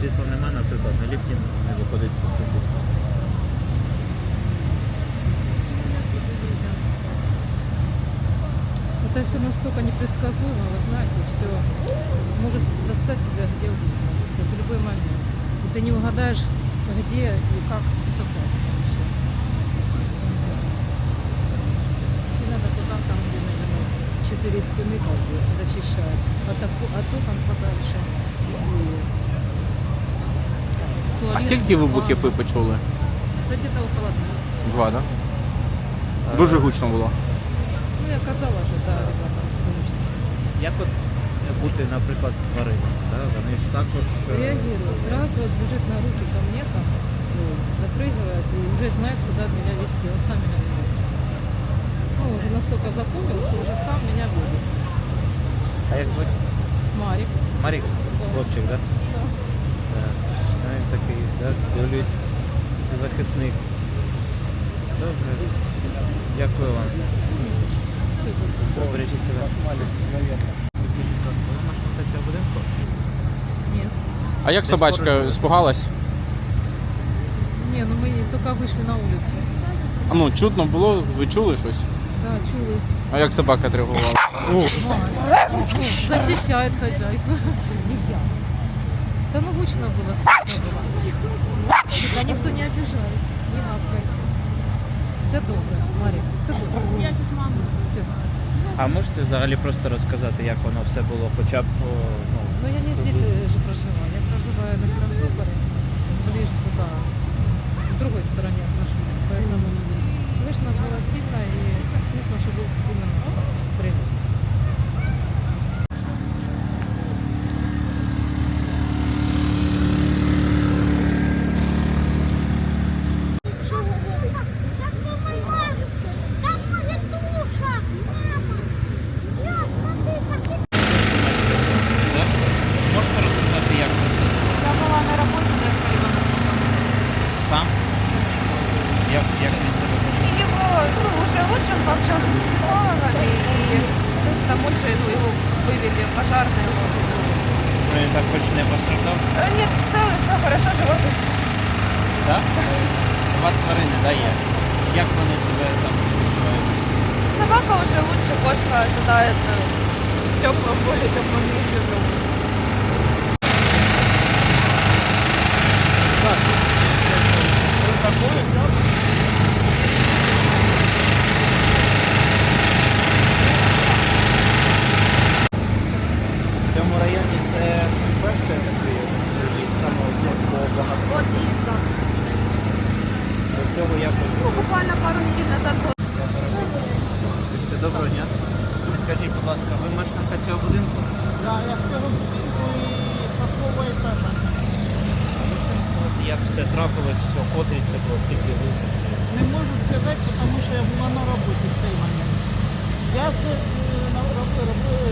світла немає, наприклад, на ліфті не виходить спуститися. Это все настолько непредсказуемо, вы знаете, все может застать тебя где угодно, то есть в любой момент. И ты не угадаешь, где и как безопасно вообще. Не знаю. И надо туда, там, где, наверное, четыре стены как бы защищают, а, таку- а то там подальше. И А скільки вибухів ви почули? Да где-то около двух. Два, так? Да? Дуже гучно було. Ну, я казала же, да, ребята. Як от бути, наприклад, з тваринами? Да? Вони ж також. е, реагирует. Сразу вот бежит на руки ко мне там, ну, запрыгивает и уже знает, куда меня вести. Он сам меня ведет. Ну, уже настолько запомнил, что уже сам меня ведет. А як звуть? Марик. Марік, хлопчик, так? Да Ну, він такий, да? дивлюсь, захисник. Добре. Дякую вам. Супер. Бережіть себе. Ви мешкаєте цього будинку? Нет. А як Десь собачка поруч. спугалась? Не, ну мы только вышли на улицу. А ну, чутно було, ви чули щось? Да, чулы. А як собака отреагувала? Ну, защищает хозяйку. Нельзя. Да ну гучно было, слышно было. А можете взагалі просто розказати, як воно все було, хоча б ну, ну, я не здесь э, же проживаю, я проживаю на Крамвыборе, Як, як він себе почув? И его ну, уже лучше он пообщался с психологами, и то есть там больше ну, его вывели пожарные. Вот. Ну, Він так хоч не постраждав? Э, Нет, в целом все хорошо, живот Так? У вас тварини, да, є? Як вони себе там почувають? Собака уже лучше, кошка ожидает э, теплого, более теплого месяца. В Цього якось. Ну, буквально пару недель назад. Доброго дня. Скажіть, будь ласка, ви мешканка цього будинку? Да, я в цьому будинку і такого етажа. Як все трапилось, все котрий це було, скільки ви? Не можу сказати, тому що я була на роботі в цей момент. Я з, е, на роботі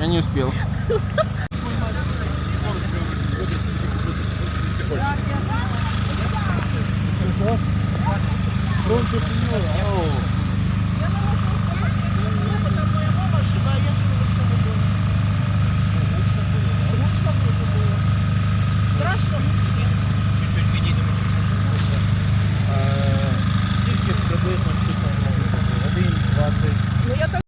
Я не успел. Чуть-чуть